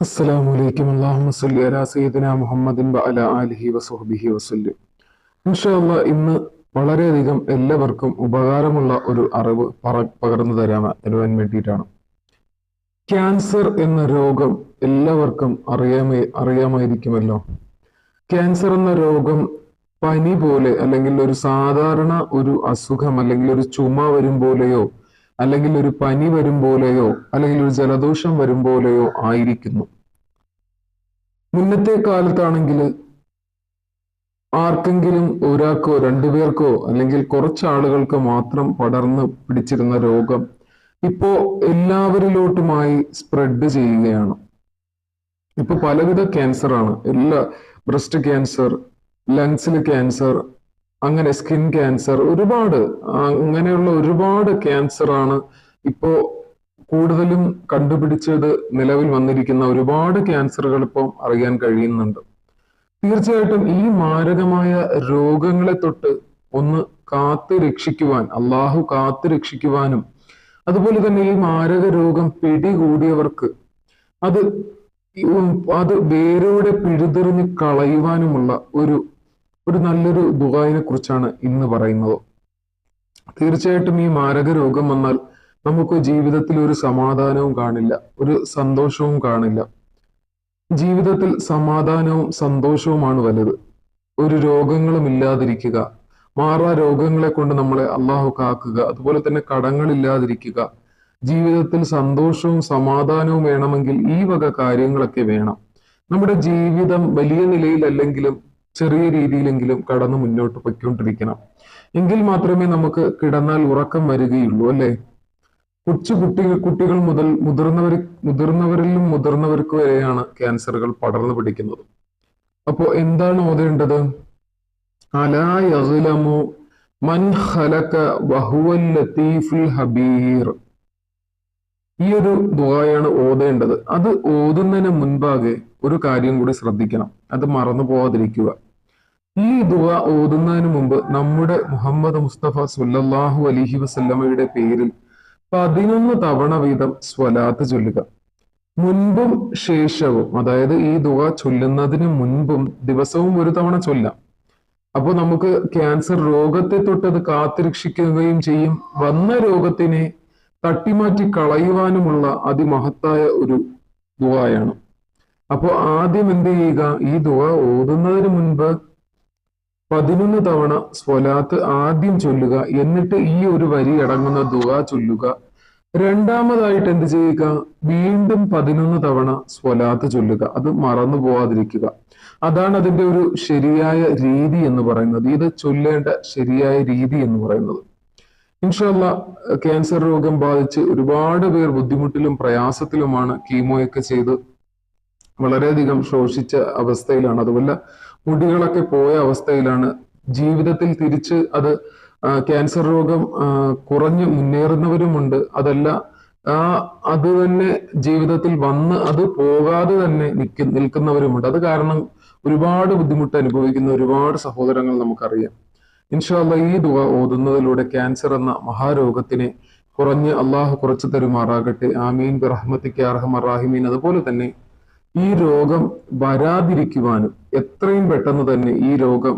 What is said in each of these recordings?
അസ്സലാമു അലൈക്കും. അല്ലാഹുമ്മ സല്ലി അലാ മുഹമ്മദിൻ വഅലാ ആലിഹി വസഹ്ബിഹി വസല്ലം. ഇൻഷാ അല്ലാ ഇന്ന് വളരെയധികം എല്ലാവർക്കും ഉപകാരമുള്ള ഒരു അറിവ് പകർന്നു തരാൻ തരുവാൻ വേണ്ടിയിട്ടാണ്. ക്യാൻസർ എന്ന രോഗം എല്ലാവർക്കും അറിയാമേ അറിയാമായിരിക്കുമല്ലോ. ക്യാൻസർ എന്ന രോഗം പനി പോലെ അല്ലെങ്കിൽ ഒരു സാധാരണ ഒരു അസുഖം അല്ലെങ്കിൽ ഒരു ചുമ വരും പോലെയോ അല്ലെങ്കിൽ ഒരു പനി വരും പോലെയോ അല്ലെങ്കിൽ ഒരു ജലദോഷം വരും പോലെയോ ആയിരിക്കുന്നു. മുന്നത്തെ കാലത്താണെങ്കിൽ ആർക്കെങ്കിലും ഒരാൾക്കോ രണ്ടുപേർക്കോ അല്ലെങ്കിൽ കുറച്ച് ആളുകൾക്ക് മാത്രം പടർന്ന് പിടിച്ചിരുന്ന രോഗം ഇപ്പോ എല്ലാവരിലോട്ടുമായി സ്പ്രെഡ് ചെയ്യുകയാണ്. ഇപ്പൊ പലവിധ ക്യാൻസർ ആണ്. എല്ലാ ബ്രസ്റ്റ് ക്യാൻസർ ലങ്സിൽ ക്യാൻസർ അങ്ങനെ സ്കിൻ ക്യാൻസർ ഒരുപാട് അങ്ങനെയുള്ള ഒരുപാട് ക്യാൻസർ ആണ് ഇപ്പോ കൂടുതലും കണ്ടുപിടിച്ചത് നിലവിൽ വന്നിരിക്കുന്ന ഒരുപാട് ക്യാൻസറുകൾ ഇപ്പോൾ അറിയാൻ കഴിയുന്നുണ്ട്. തീർച്ചയായിട്ടും ഈ മാരകമായ രോഗങ്ങളെ തൊട്ട് ഒന്ന് കാത്തു രക്ഷിക്കുവാൻ അള്ളാഹു കാത്തു രക്ഷിക്കുവാനും അതുപോലെ തന്നെ ഈ മാരക രോഗം പിടികൂടിയവർക്ക് അത് അത് വേരോടെ പിഴുതെറിഞ്ഞ് കളയുവാനുമുള്ള ഒരു ഒരു നല്ലൊരു ദുബായിനെ കുറിച്ചാണ് ഇന്ന് പറയുന്നത്. തീർച്ചയായിട്ടും ഈ മാരക രോഗം വന്നാൽ നമുക്ക് ജീവിതത്തിൽ ഒരു സമാധാനവും കാണില്ല ഒരു സന്തോഷവും കാണില്ല. ജീവിതത്തിൽ സമാധാനവും സന്തോഷവുമാണ് വലുത്. ഒരു രോഗങ്ങളും ഇല്ലാതിരിക്കുക മാറാ രോഗങ്ങളെ കൊണ്ട് നമ്മളെ അള്ളാഹു കാക്കുക അതുപോലെ തന്നെ കടങ്ങളില്ലാതിരിക്കുക ജീവിതത്തിൽ സന്തോഷവും സമാധാനവും വേണമെങ്കിൽ ഈ വക കാര്യങ്ങളൊക്കെ വേണം. നമ്മുടെ ജീവിതം വലിയ നിലയിലല്ലെങ്കിലും ചെറിയ രീതിയിലെങ്കിലും കടന്നു മുന്നോട്ട് പൊയ്ക്കൊണ്ടിരിക്കണം. എങ്കിൽ മാത്രമേ നമുക്ക് കിടന്നാൽ ഉറക്കം വരികയുള്ളൂ അല്ലെ? കൊച്ചു കുട്ടി കുട്ടികൾ മുതൽ മുതിർന്നവർ മുതിർന്നവരിലും മുതിർന്നവർക്ക് വരെയാണ് ക്യാൻസറുകൾ പടർന്നു പിടിക്കുന്നത്. അപ്പോ എന്താണ് ഓതേണ്ടത്? അലാ യഗ്ലമു മൻ ലത്തീഫുൽ ഹബീർ. ഈ ഒരു ദുആയാണ് ഓതേണ്ടത്. അത് ഓതുന്നതിന് മുൻപാകെ ഒരു കാര്യം കൂടി ശ്രദ്ധിക്കണം. അത് മറന്നു പോവാതിരിക്കുക. ഈ ദുആ ഓതുന്നതിന് മുമ്പ് നമ്മുടെ മുഹമ്മദ് മുസ്തഫ സുല്ലാഹു അലൈഹി വസല്ലമയുടെ പേരിൽ പതിനൊന്ന് തവണ വീതം സ്വലാത്ത് ചൊല്ലുക. മുൻപും ശേഷവും അതായത് ഈ ദുവ ചൊല്ലുന്നതിന് മുൻപും ദിവസവും ഒരു തവണ ചൊല്ലാം. അപ്പോൾ നമുക്ക് ക്യാൻസർ രോഗത്തെ തൊട്ടത് കാത്തുരക്ഷിക്കുകയും ചെയ്യും. വന്ന രോഗത്തിനെ തട്ടിമാറ്റി കളയുവാനുമുള്ള അതിമഹത്തായ ഒരു ദുആയാണ്. അപ്പോൾ ആദ്യം എന്ത് ചെയ്യുക? ഈ ദുവ ഓതുന്നതിന് മുൻപ് പതിനൊന്ന് തവണ സ്വലാത്ത് ആദ്യം ചൊല്ലുക എന്നിട്ട് ഈ ഒരു വരി അടങ്ങുന്ന ദുവ ചൊല്ലുക. രണ്ടാമതായിട്ട് എന്ത് ചെയ്യുക? വീണ്ടും പതിനൊന്ന് തവണ സ്വലാത്ത് ചൊല്ലുക. അത് മറന്നു പോവാതിരിക്കുക. അതാണ് അതിന്റെ ഒരു ശരിയായ രീതി എന്ന് പറയുന്നത്. ഇത് ചൊല്ലേണ്ട ശരിയായ രീതി എന്ന് പറയുന്നത്. ഇൻഷല്ല ക്യാൻസർ രോഗം ബാധിച്ച് ഒരുപാട് പേർ ബുദ്ധിമുട്ടിലും പ്രയാസത്തിലുമാണ് കീമോയൊക്കെ ചെയ്ത് വളരെയധികം ശോഷിച്ച അവസ്ഥയിലാണ്. അതുപോലെ മുടികളൊക്കെ പോയ അവസ്ഥയിലാണ് ജീവിതത്തിൽ തിരിച്ച് അത് ക്യാൻസർ രോഗം കുറഞ്ഞ് മുന്നേറുന്നവരുമുണ്ട്. അതല്ല ആ അത് തന്നെ ജീവിതത്തിൽ വന്ന് അത് പോകാതെ തന്നെ നിൽക്ക നിൽക്കുന്നവരുമുണ്ട്. അത് കാരണം ഒരുപാട് ബുദ്ധിമുട്ട് അനുഭവിക്കുന്ന ഒരുപാട് സഹോദരങ്ങൾ നമുക്കറിയാം. ഇൻഷാല്ല ഈ ദുവ ഓതുന്നതിലൂടെ ക്യാൻസർ എന്ന മഹാരോഗത്തിനെ കുറഞ്ഞ് അള്ളാഹു കുറച്ചു തരുമാറാകട്ടെ. ആമീൻ. ബിറഹ്മത്തിക്ക് അർഹമറാഹിമീൻ അതുപോലെ തന്നെ ഈ രോഗം വരാതിരിക്കുവാനും എത്രയും പെട്ടെന്ന് തന്നെ ഈ രോഗം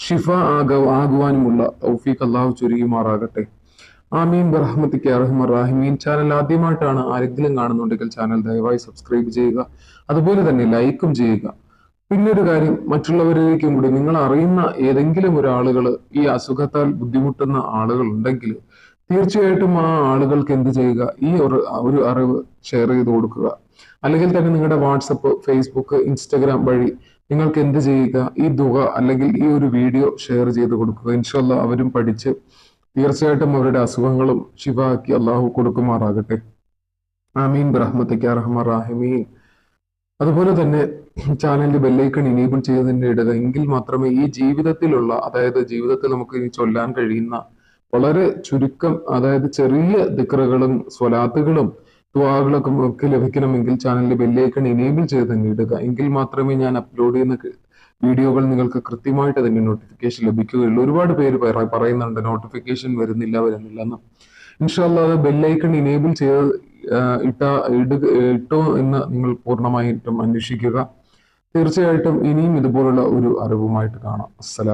ഷിഫ ആക ആകുവാനുമുള്ള തൗഫീഖ് അള്ളാഹു ചുരുങ്ങിമാറാകട്ടെ ആമീൻ. ബർഹമത്തിക്ക് അർഹമർ റാഹിമീൻ ചാനൽ ആദ്യമായിട്ടാണ് ആരെങ്കിലും കാണുന്നുണ്ടെങ്കിൽ ചാനൽ ദയവായി സബ്സ്ക്രൈബ് ചെയ്യുക. അതുപോലെ തന്നെ ലൈക്കും ചെയ്യുക. പിന്നൊരു കാര്യം മറ്റുള്ളവരിലേക്കും കൂടി നിങ്ങൾ അറിയുന്ന ഏതെങ്കിലും ഒരാളുകൾ ഈ അസുഖത്താൽ ബുദ്ധിമുട്ടുന്ന ആളുകൾ ഉണ്ടെങ്കിൽ തീർച്ചയായിട്ടും ആ ആളുകൾക്ക് എന്ത് ചെയ്യുക? ഈ ഒരു ഒരു അറിവ് ഷെയർ ചെയ്ത് കൊടുക്കുക. അല്ലെങ്കിൽ തന്നെ നിങ്ങളുടെ വാട്സപ്പ് ഫേസ്ബുക്ക് ഇൻസ്റ്റഗ്രാം വഴി നിങ്ങൾക്ക് എന്ത് ചെയ്യുക? ഈ തുക അല്ലെങ്കിൽ ഈ ഒരു വീഡിയോ ഷെയർ ചെയ്ത് കൊടുക്കുക. ഇൻഷല്ല അവരും പഠിച്ച് തീർച്ചയായിട്ടും അവരുടെ അസുഖങ്ങളും ശിവാക്കി അള്ളാഹു കൊടുക്കുമാറാകട്ടെ. ആമീൻ. ബ്രഹ്മത്തേക്ക് അറഹമ റാഹിമീൻ അതുപോലെ തന്നെ ചാനലിന്റെ ബെല്ലൈക്കൺ ഇനേബിൾ ചെയ്തതിന്റെ ഇടത് എങ്കിൽ മാത്രമേ ഈ ജീവിതത്തിലുള്ള അതായത് ജീവിതത്തിൽ നമുക്ക് ഇനി ചൊല്ലാൻ കഴിയുന്ന വളരെ ചുരുക്കം അതായത് ചെറിയ ദിക്റുകളും സ്വലാത്തുകളും ദ്വാകളൊക്കെ ഒക്കെ ലഭിക്കണമെങ്കിൽ ചാനലിന്റെ ബെല്ലേക്കൺ എനേബിൾ ചെയ്ത് തന്നെ ഇടുക. എങ്കിൽ മാത്രമേ ഞാൻ അപ്ലോഡ് ചെയ്യുന്ന വീഡിയോകൾ നിങ്ങൾക്ക് കൃത്യമായിട്ട് അതിന്റെ നോട്ടിഫിക്കേഷൻ ലഭിക്കുകയുള്ളൂ. ഒരുപാട് പേര് പറയുന്നുണ്ട് നോട്ടിഫിക്കേഷൻ വരുന്നില്ല വരുന്നില്ല എന്ന്. ഇൻഷാല്ല അത് ബെല്ലൈക്കൺ ഇനേബിൾ ചെയ്ത് ഇട്ട ഇടുക ഇട്ടോ എന്ന് നിങ്ങൾ പൂർണമായിട്ടും അന്വേഷിക്കുക. തീർച്ചയായിട്ടും ഇനിയും ഇതുപോലുള്ള ഒരു അറിവുമായിട്ട് കാണാം. അസ്സലാം